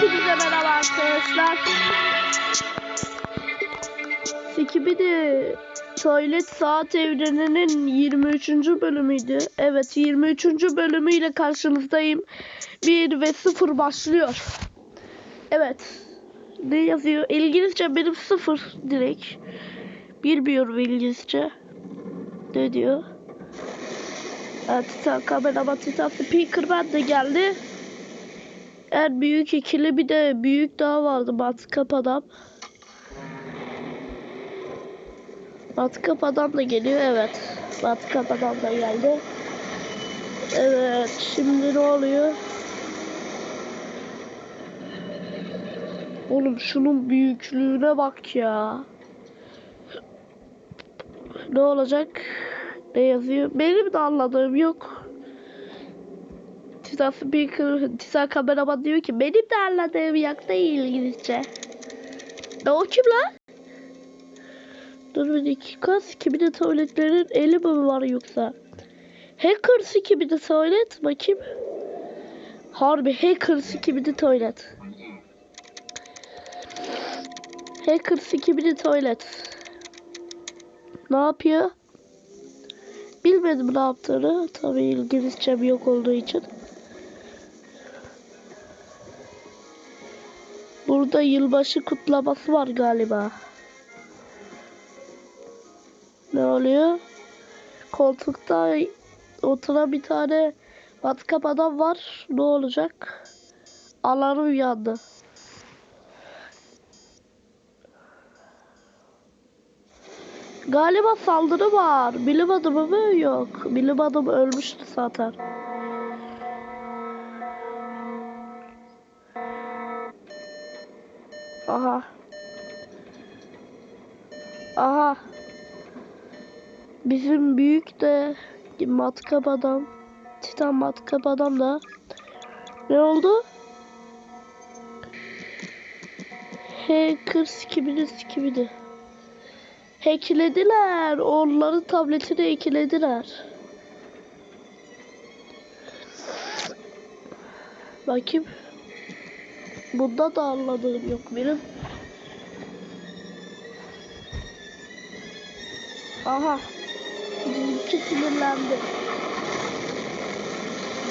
Hepinize merhaba arkadaşlar. Skibidi Tuvalet Saat Evreni'nin 23. bölümüydü. Evet 23. bölümüyle karşınızdayım. 1 ve 0 başlıyor. Evet. Ne yazıyor? İngilizce benim 0 direkt. Bilmiyorum İngilizce. Ne diyor? Evet, Titan kameraman Titan Speakerman de geldi. En büyük ikili bir de büyük daha vardı matkap adam. Matkap adam da geliyor evet. Matkap adam da geldi. Evet şimdi ne oluyor? Oğlum şunun büyüklüğüne bak ya. Ne olacak? Ne yazıyor? Benim de anladığım yok. Titan Speaker, Titan kameraman diyor ki benim de anladığım yok değil İngilizce. Ne o kim lan? Dur bir dakika. Kimin tuvaletlerin eli mi var yoksa? Hackers kimin tuvalet? Bakayım. Harbi Hackers kimin tuvalet? Hackers kimin tuvalet? Ne yapıyor? Bilmedim ne yaptığını. Tabii İngilizcem yok olduğu için. Burada yılbaşı kutlaması var galiba. Ne oluyor? Koltukta oturan bir tane matkap adam var. Ne olacak? Alarm yandı. Galiba saldırı var. Bilim adamı mı? Yok. Bilim adamı ölmüştü zaten. Aha. Aha. Bizim büyük de matkap adam. Titan matkap adam da. Ne oldu? Hacker skibidi skibidi. Hacklediler. Onların tabletini hacklediler. Bakayım. Bunda da anladığım yok benim. Aha. Bizimki sinirlendi.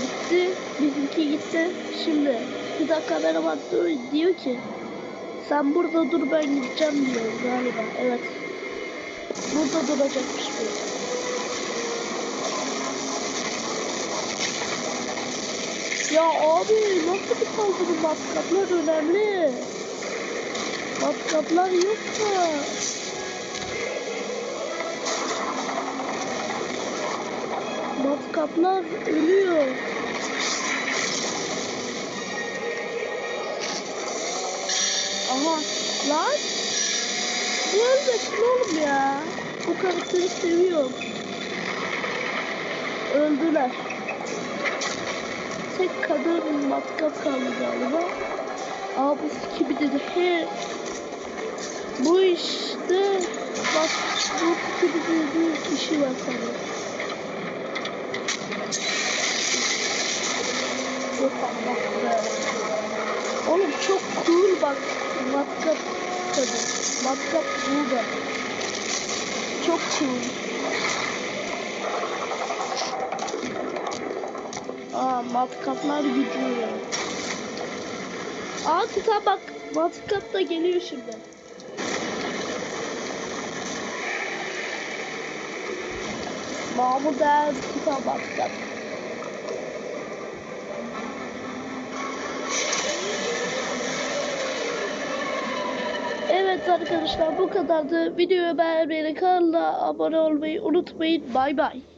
Gitti. Bizimki gitti. Şimdi bir dakika kameraman dur diyor ki sen burada dur ben gideceğim diyor galiba. Evet. Burada duracakmış bu. Ya abi nasıl bir saldırı matkaplar önemli. Matkaplar yoksa. Matkaplar ölüyor. Aha lan. Bu ölmesin oğlum ya. Bu karakteri seviyorum. Öldüler. Kadın matkap kaldı galiba. Aa bu gibi dedi. He. Bu işte bak bu gibi bir kişi var sanırım. Yok be. Oğlum çok cool bak matkap kadın. Matkap burada. Çok cool. Aa matkaplar gidiyor. Aa bak matkap da geliyor şimdi. Mahmut Er tuta matkap. Evet arkadaşlar bu kadardı. Videoyu beğenmeyi, kanala abone olmayı unutmayın. Bay bay.